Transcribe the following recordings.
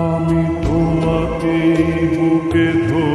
আমি তোমাকে বুকে ধরে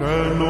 真。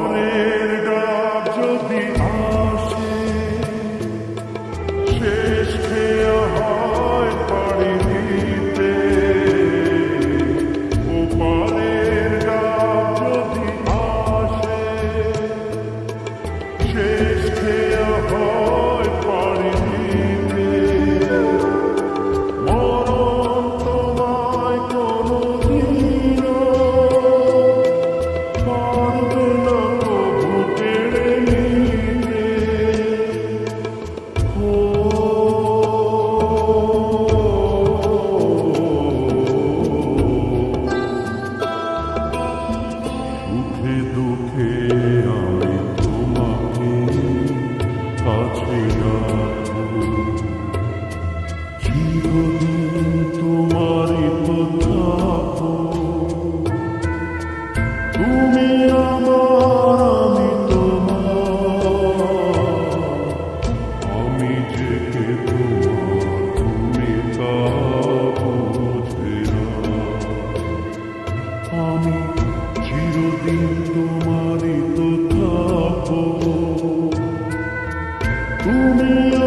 Glory. King. 不。